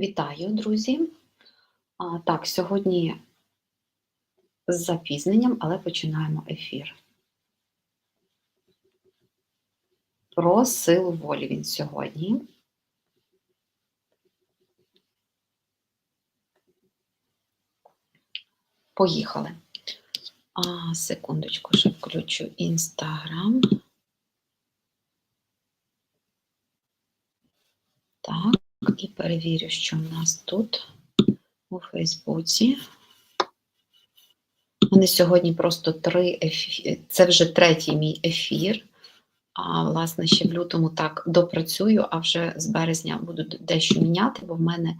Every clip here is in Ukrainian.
Вітаю, друзі. А, так, сьогодні з запізненням, але починаємо ефір. Про силу волі він сьогодні. Поїхали. А, секундочку, ще включу інстаграм. Так, і перевірю, що в нас тут у Фейсбуці. У мене сьогодні просто три ефіри. Це вже третій мій ефір. А, власне, ще в лютому так допрацюю, а вже з березня буду дещо міняти, бо в мене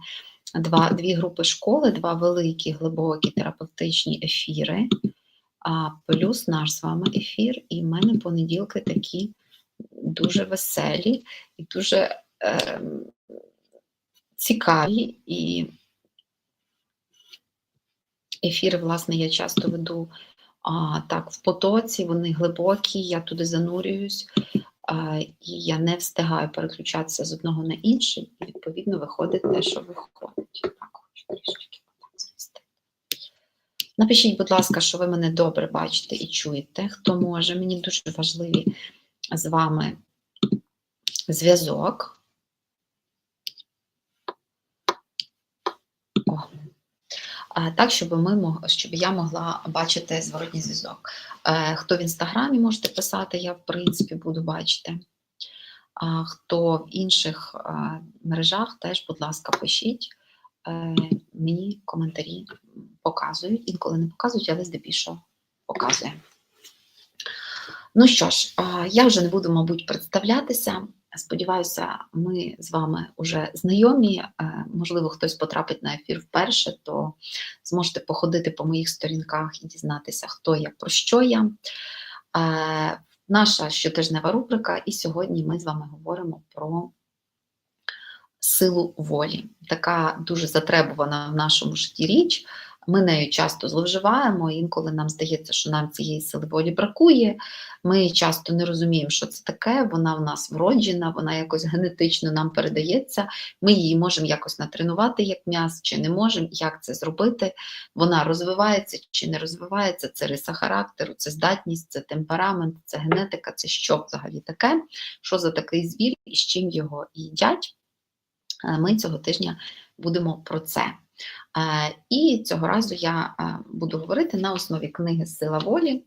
два, дві групи школи, два великі, глибокі терапевтичні ефіри, а плюс наш з вами ефір. І в мене понеділки такі дуже веселі і дуже е, цікаві. І ефіри, власне, я часто веду а, так в потоці, вони глибокі, я туди занурююсь, і я не встигаю переключатися з одного на інший, і відповідно виходить те, що виходить. Так, хочу трішечки так змістити. Напишіть, будь ласка, що ви мене добре бачите і чуєте, хто може. Мені дуже важливий з вами зв'язок. О. А, Так, щоб ми щоб я могла бачити зворотній зв'язок. Е, Хто в інстаграмі можете писати, я в принципі буду бачити. А хто в інших е, мережах, теж, будь ласка, пишіть. Е, Мені коментарі показують. Інколи не показують, але здебільшого показує. Ну що ж, я вже не буду, мабуть, представлятися. Сподіваюся, ми з вами вже знайомі. Е, Можливо, хтось потрапить на ефір вперше, то зможете походити по моїх сторінках і дізнатися, хто я, про що я. Е, Наша щотижнева рубрика, і сьогодні ми з вами говоримо про силу волі. Така дуже затребувана в нашому житті річ. Ми нею часто зловживаємо, інколи нам здається, що нам цієї сили волі бракує. Ми часто не розуміємо, що це таке, вона в нас вроджена, вона якось генетично нам передається. Ми її можемо якось натренувати як м'яз, чи не можемо, як це зробити. Вона розвивається чи не розвивається, це риса характеру, це здатність, це темперамент, це генетика, це що взагалі таке, що за такий звір і з чим його їдять. Е, Ми цього тижня будемо про це. І цього разу я буду говорити на основі книги Сила волі,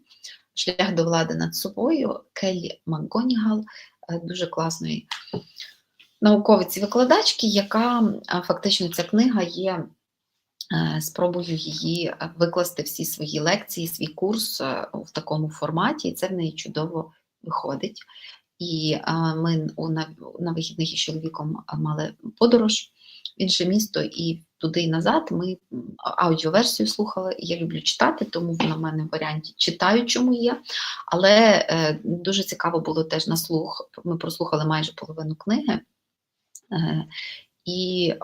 Шлях до влади над собою Келлі Макгонігал, е, дуже класної науковиці викладачки, яка фактично ця книга є е, спробою її викласти всі свої лекції, свій курс е, в такому форматі, і це в неї чудово виходить. І ми на, вихідних із чоловіком мали подорож в інше місто, і туди і назад ми аудіоверсію слухали. Я люблю читати, тому вона в мене в варіанті читаючому є. Але е, дуже цікаво було теж на слух. Ми прослухали майже половину книги. Е, і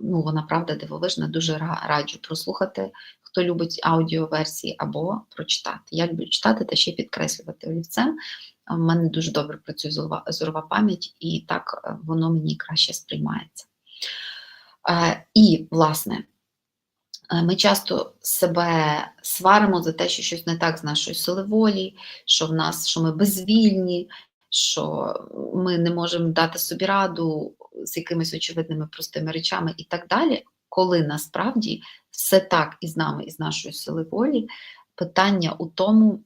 ну, вона правда дивовижна, дуже раджу прослухати, хто любить аудіоверсії або прочитати. Я люблю читати та ще підкреслювати олівцем. У мене дуже добре працює зорова пам'ять, і так е, воно мені краще сприймається. І, власне, ми часто себе сваримо за те, що щось не так з нашою сили волі, що в нас, що ми безвільні, що ми не можемо дати собі раду з якимись очевидними простими речами і так далі, коли насправді все так і з нами, і з нашою сили волі, питання у тому,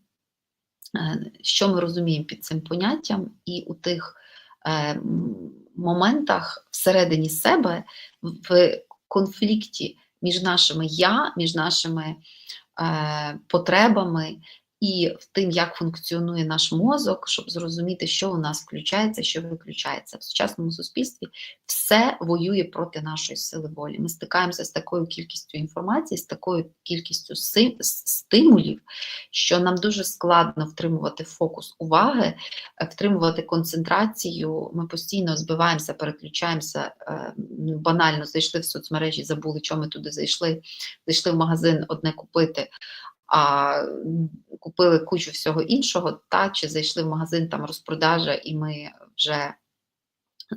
е, що ми розуміємо під цим поняттям, і у тих моментах всередині себе в конфлікті між нашими я, між нашими е, потребами і в тим, як функціонує наш мозок, щоб зрозуміти, що у нас включається, що виключається. В сучасному суспільстві все воює проти нашої сили волі. Ми стикаємося з такою кількістю інформації, з такою кількістю стимулів, що нам дуже складно втримувати фокус уваги, е, втримувати концентрацію. Ми постійно збиваємося, переключаємося. е, ну, Банально зайшли в соцмережі, забули, чому ми туди зайшли. Зайшли в магазин одне купити, а купили кучу всього іншого, та чи зайшли в магазин там розпродажа, і ми вже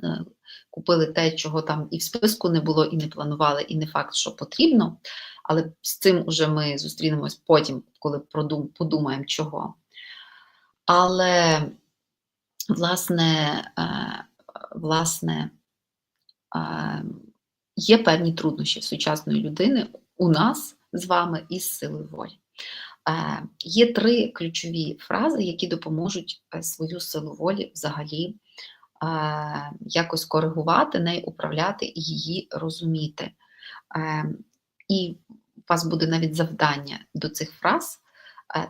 е, купили те, чого там і в списку не було, і не планували, і не факт, що потрібно. Але з цим уже ми зустрінемось потім, коли продум- подумаємо, чого. Але, власне, е, власне, е, є певні труднощі сучасної людини у нас з вами із силою волі. Е, Є три ключові фрази, які допоможуть е, свою силу волі взагалі е, якось коригувати, нею управляти і її розуміти. І у вас буде навіть завдання до цих фраз.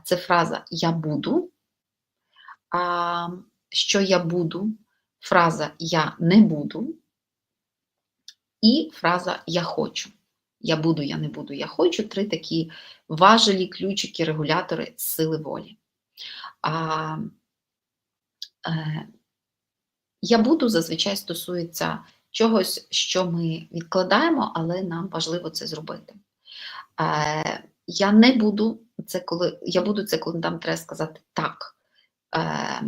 Це фраза Я буду. Що я буду, фраза Я не буду, і фраза Я хочу. Я буду, я не буду, я хочу три такі важелі, ключики, регулятори сили волі. А, е, Я буду зазвичай стосується чогось, що ми відкладаємо, але нам важливо це зробити. Е, Я не буду це коли я буду це, коли нам треба сказати так. Е,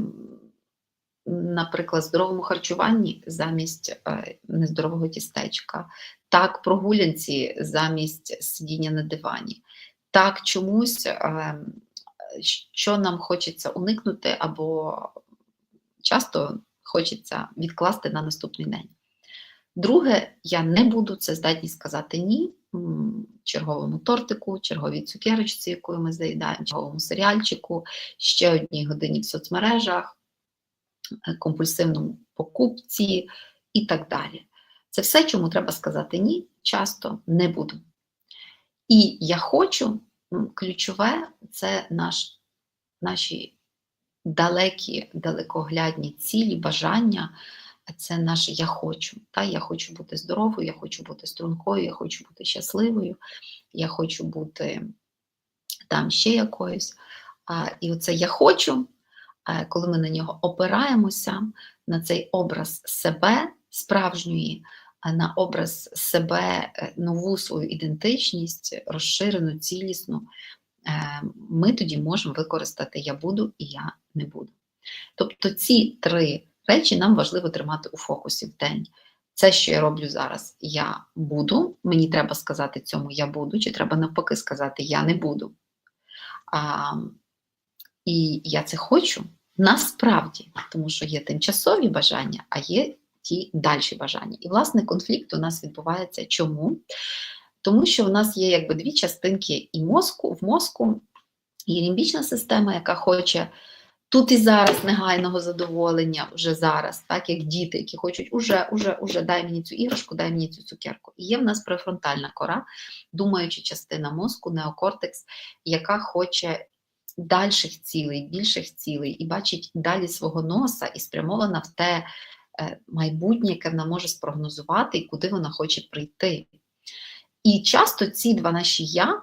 Наприклад, здоровому харчуванні замість е, нездорового тістечка, так, прогулянці замість сидіння на дивані, так, чомусь, е, що нам хочеться уникнути, або часто хочеться відкласти на наступний день. Друге, я не буду це здатність сказати ні черговому тортику, черговій цукерочці, якою ми заїдаємо, черговому серіальчику, ще одній годині в соцмережах, компульсивному покупці і так далі. Це все, чому треба сказати ні, часто не буду. І я хочу, ключове це наш, наші далекі, далекоглядні цілі, бажання. Це наше я хочу. Та? Я хочу бути здоровою, я хочу бути стрункою, я хочу бути щасливою, я хочу бути там ще якоюсь. А, І оце я хочу, коли ми на нього опираємося, на цей образ себе справжньої, на образ себе, е, нову свою ідентичність, розширену, цілісну, е, ми тоді можемо використати я буду і я не буду. Тобто ці три речі нам важливо тримати у фокусі в день. Це, що я роблю зараз, я буду, мені треба сказати цьому я буду, чи треба навпаки сказати я не буду. А, І я це хочу насправді, тому що є тимчасові бажання, а є ті дальші бажання. І, власне, конфлікт у нас відбувається чому? Тому що в нас є якби дві частинки і мозку, в мозку є лімбічна система, яка хоче тут і зараз негайного задоволення, вже зараз, так як діти, які хочуть уже, уже, уже дай мені цю іграшку, дай мені цю цукерку. І є в нас префронтальна кора, думаюча частина мозку, неокортекс, яка хоче дальших цілей, більших цілей, і бачить далі свого носа і спрямована в те е, майбутнє, яке вона може спрогнозувати і куди вона хоче прийти. І часто ці два наші я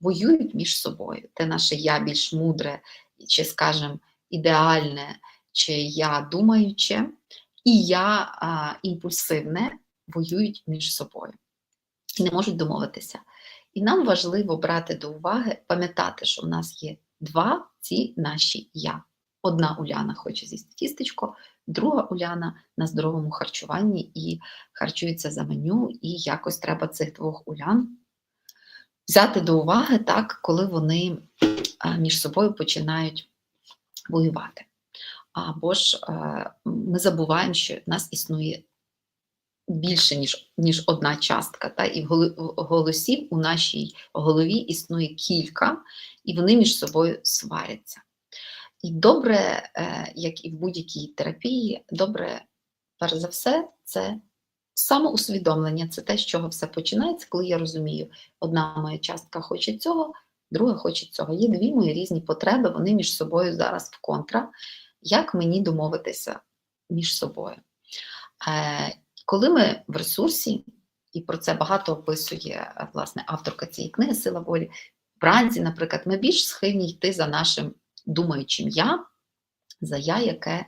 воюють між собою. Те наше я більш мудре, чи, скажімо, ідеальне, чи я думаюче, і я а, імпульсивне воюють між собою і не можуть домовитися. І нам важливо брати до уваги, пам'ятати, що в нас є два ці наші я. Одна Уляна хоче з'їсти тістечко, друга Уляна на здоровому харчуванні і харчується за меню, і якось треба цих двох Улян взяти до уваги, так, коли вони між собою починають воювати. Або ж ми забуваємо, що в нас існує більше, ніж ніж одна частка. Та? І голосів у нашій голові існує кілька, і вони між собою сваряться. І добре, е, як і в будь-якій терапії, добре, перш за все, це самоусвідомлення, це те, з чого все починається, коли я розумію, одна моя частка хоче цього, друга хоче цього. Є дві мої різні потреби, вони між собою зараз в контра. Як мені домовитися між собою? Е, Коли ми в ресурсі, і про це багато описує власне авторка цієї книги Сила волі, вранці, наприклад, ми більш схильні йти за нашим думаючим я, за я, яке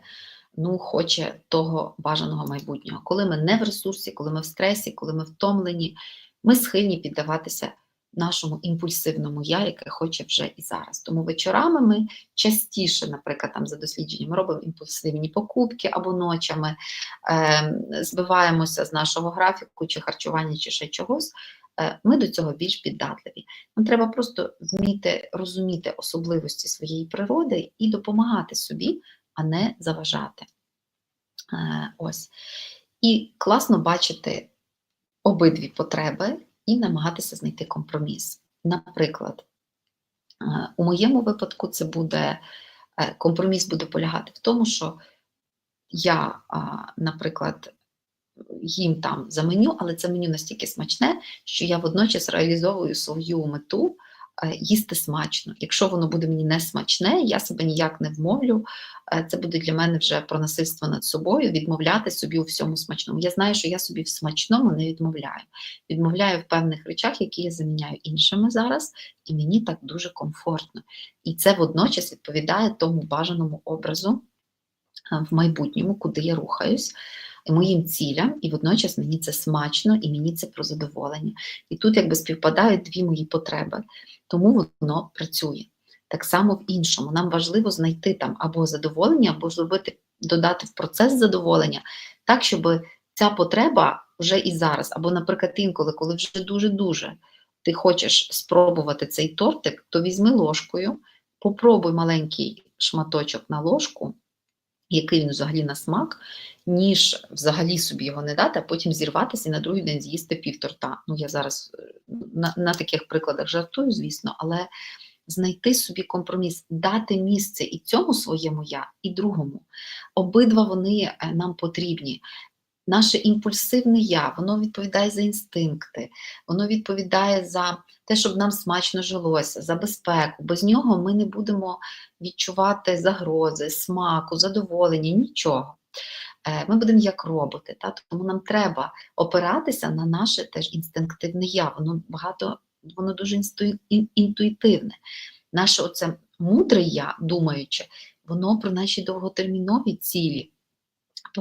ну, хоче того бажаного майбутнього. Коли ми не в ресурсі, коли ми в стресі, коли ми втомлені, ми схильні піддаватися нашому імпульсивному я, яке хоче вже і зараз. Тому вечорами ми частіше, наприклад, там за дослідженням робимо імпульсивні покупки або ночами, е, збиваємося з нашого графіку, чи харчування, чи ще чогось. Е, ми до цього більш піддатливі. Нам треба просто вміти розуміти особливості своєї природи і допомагати собі, а не заважати. Е, ось. І класно бачити обидві потреби і намагатися знайти компроміс. Наприклад, е, у моєму випадку це буде компроміс буде полягати в тому, що я, наприклад, їм там за меню, але це меню настільки смачне, що я водночас реалізовую свою мету е, їсти смачно. Якщо воно буде мені не смачне, я себе ніяк не вмовлю. Е, це буде для мене вже про насильство над собою, відмовляти собі у всьому смачному. Я знаю, що я собі в смачному не відмовляю. Відмовляю в певних речах, які я заміняю іншими зараз, і мені так дуже комфортно. І це водночас відповідає тому бажаному образу е, в майбутньому, куди я рухаюсь моїм цілям, і водночас мені це смачно і мені це про задоволення. І тут якби співпадають дві мої потреби, тому воно працює. Так само в іншому. Нам важливо знайти там або задоволення, або зробити, додати в процес задоволення, так, щоб ця потреба вже і зараз, або, наприклад, інколи, коли вже дуже-дуже ти хочеш спробувати цей тортик, то візьми ложкою, попробуй маленький шматочок на ложку який він взагалі на смак, ніж взагалі собі його не дати, а потім зірватися і на другий день з'їсти півторта. Ну, я зараз е, на, на таких прикладах жартую, звісно, але знайти собі компроміс, дати місце і цьому своєму я, і другому. Обидва вони е, нам потрібні. Наше імпульсивне я, воно відповідає за інстинкти, воно відповідає за те, щоб нам смачно жилося, за безпеку. Без нього ми не будемо відчувати загрози, смаку, задоволення, нічого. Е, ми будемо як роботи. Та? Тому нам треба опиратися на наше теж інстинктивне я. Воно багато, воно дуже інтуїтивне. Наше оце мудре я, думаючи, воно про наші довготермінові цілі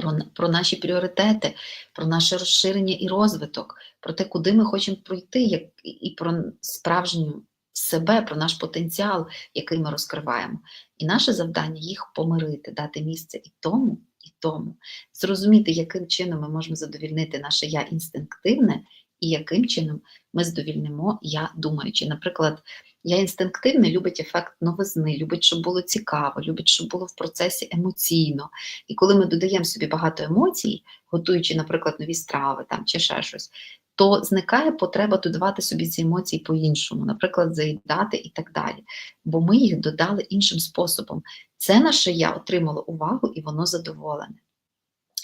про про наші пріоритети, про наше розширення і розвиток, про те, куди ми хочемо пройти, як, і про справжню себе, про наш потенціал, який ми розкриваємо. І наше завдання їх помирити, дати місце і тому, і тому, зрозуміти, яким чином ми можемо задовільнити наше я інстинктивне, і яким чином ми задовільнимо я думаючи. Наприклад, я інстинктивний, любить ефект новизни, любить, щоб було цікаво, любить, щоб було в процесі емоційно. І коли ми додаємо собі багато емоцій, готуючи, наприклад, нові страви там, чи ще щось, то зникає потреба додавати собі ці емоції по-іншому, наприклад, заїдати і так далі. Бо ми їх додали іншим способом. Це наше я отримало увагу і воно задоволене.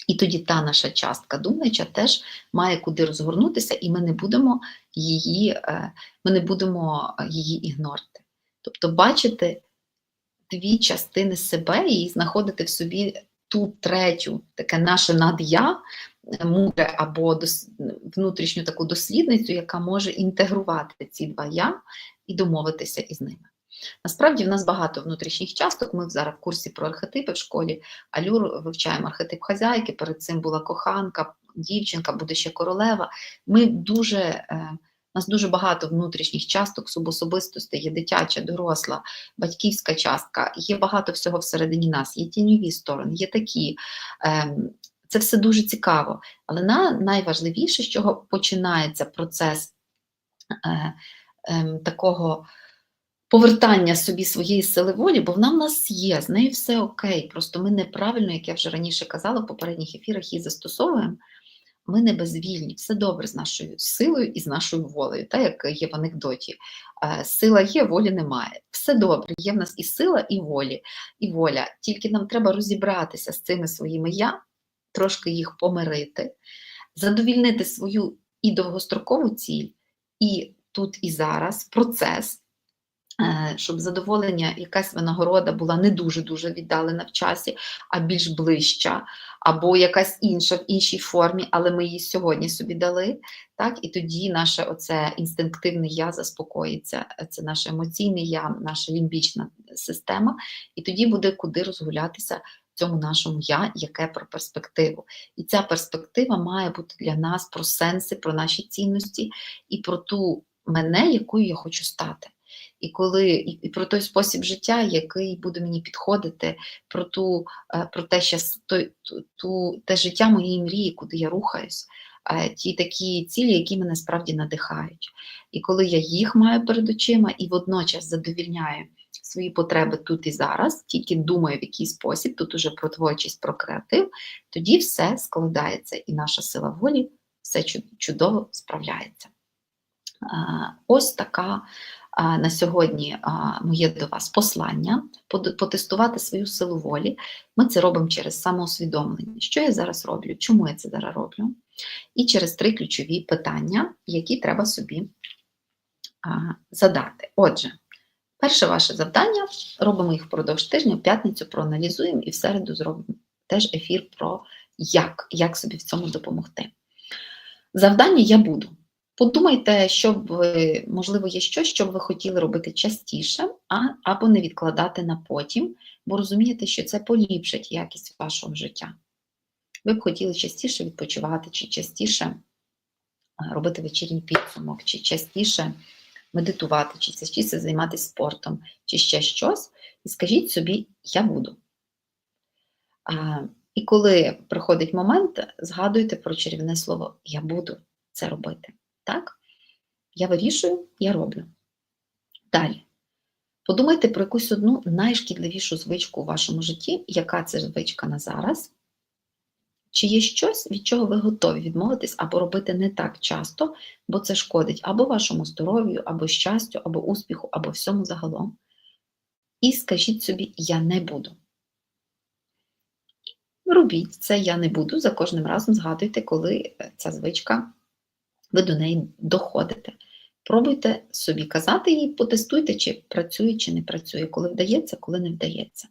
І тоді та наша частка думаюча теж має куди розгорнутися, і ми не будемо її е, ми не будемо її ігнорити. Тобто бачити дві частини себе і знаходити в собі ту третю, таке наше над'я, мудре або дос, внутрішню таку дослідницю, яка може інтегрувати ці два я і домовитися із ними. Насправді в нас багато внутрішніх часток. Ми зараз в курсі про архетипи в школі Алюр вивчаємо архетип хазяйки, перед цим була коханка, дівчинка, буде ще королева. Ми дуже, е, У нас дуже багато внутрішніх часток, субособистостей, є дитяча, доросла, батьківська частка, є багато всього всередині нас, є тіньові сторони, є такі. Ем, це все дуже цікаво. Але на, найважливіше, з чого починається процес е, е, такого повертання собі своєї сили волі, бо вона в нас є, з нею все окей. Просто ми неправильно, як я вже раніше казала, в попередніх ефірах її застосовуємо. Ми не безвільні, все добре з нашою силою і з нашою волею, так як є в анекдоті. Е, сила є, волі немає. Все добре, є в нас і сила, і волі, і воля. Тільки нам треба розібратися з цими своїми я, трошки їх помирити, задовільнити свою і довгострокову ціль, і тут і зараз процес. Е, щоб задоволення, якась винагорода була не дуже-дуже віддалена в часі, а більш ближча, або якась інша в іншій формі, але ми її сьогодні собі дали. Так? І тоді наше оце інстинктивне я заспокоїться, це наше емоційне я, наша лімбічна система, і тоді буде куди розгулятися цьому нашому я, яке про перспективу. І ця перспектива має бути для нас про сенси, про наші цінності і про ту мене, якою я хочу стати. І коли і, про той спосіб життя, який буде мені підходити, про ту, е, про те, щас, той, ту, те життя моєї мрії, куди я рухаюсь, е, ті такі цілі, які мене справді надихають. І коли я їх маю перед очима і водночас задовільняю свої потреби тут і зараз, тільки думаю, в який спосіб, тут уже про творчість, про креатив, тоді все складається, і наша сила волі все чудово справляється. Ось така на сьогодні моє до вас послання потестувати свою силу волі. Ми це робимо через самоусвідомлення. Що я зараз роблю? Чому я це зараз роблю? І через три ключові питання, які треба собі задати. Отже, перше ваше завдання робимо їх впродовж тижня, в п'ятницю проаналізуємо і в середу зробимо теж ефір про як, як собі в цьому допомогти. Завдання я буду. Подумайте, що ви, можливо, є щось, що б ви хотіли робити частіше, а, або не відкладати на потім, бо розумієте, що це поліпшить якість вашого життя. Ви б хотіли частіше відпочивати, чи частіше робити вечірній підсумок, чи частіше медитувати, чи частіше займатися спортом, чи ще щось. І скажіть собі, я буду. А, і коли приходить момент, згадуйте про чарівне слово Я буду це робити. Так? Я вирішую, я роблю. Далі. Подумайте про якусь одну найшкідливішу звичку у вашому житті, яка це звичка на зараз. Чи є щось, від чого ви готові відмовитись або робити не так часто, бо це шкодить або вашому здоров'ю, або щастю, або успіху, або всьому загалом. І скажіть собі, я не буду. Робіть це я не буду. За кожним разом згадуйте, коли е, ця звичка, ви до неї доходите. Пробуйте собі казати її, потестуйте, чи працює, чи не працює, коли вдається, коли не вдається.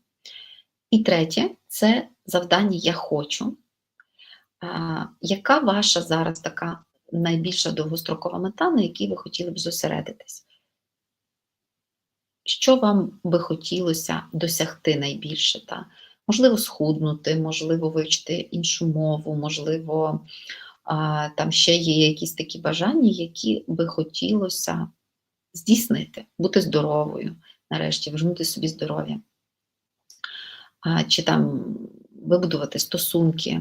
І третє це завдання Я хочу. А, яка ваша зараз така найбільша довгострокова мета, на якій ви хотіли б зосередитись? Що вам би хотілося досягти найбільше? Та? Можливо, схуднути, можливо, вивчити іншу мову, можливо, там ще є якісь такі бажання, які би хотілося здійснити, бути здоровою, нарешті, вернути собі здоров'я, чи там вибудувати стосунки,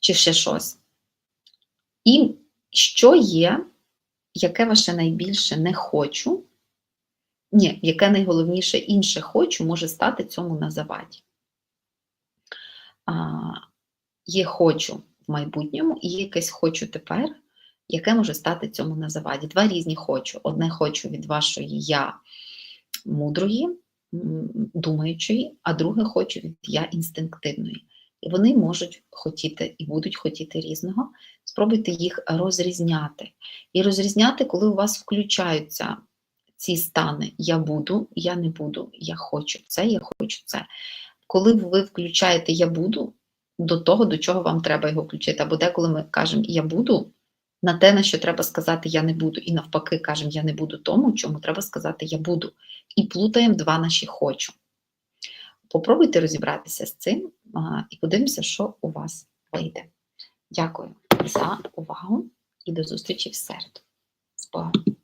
чи ще щось. І що є, яке ваше найбільше не хочу, ні, яке найголовніше інше хочу, може стати цьому на заваді. Є хочу в майбутньому і якесь хочу тепер, яке може стати цьому на заваді. Два різні хочу. Одне хочу від вашої я мудрої, думаючої, а друге хочу від я інстинктивної. І вони можуть хотіти і будуть хотіти різного. Спробуйте їх розрізняти. І розрізняти, коли у вас включаються ці стани Я буду, я не буду, я хочу це, я хочу це. Коли ви включаєте Я буду до того, до чого вам треба його включити. Або деколи ми кажемо Я буду на те, на що треба сказати Я не буду. І навпаки, кажемо Я не буду тому, чому треба сказати Я буду. І плутаємо два наші хочу. Попробуйте розібратися з цим і подивимося, що у вас вийде. Дякую за увагу і до зустрічі в середу. З Богом!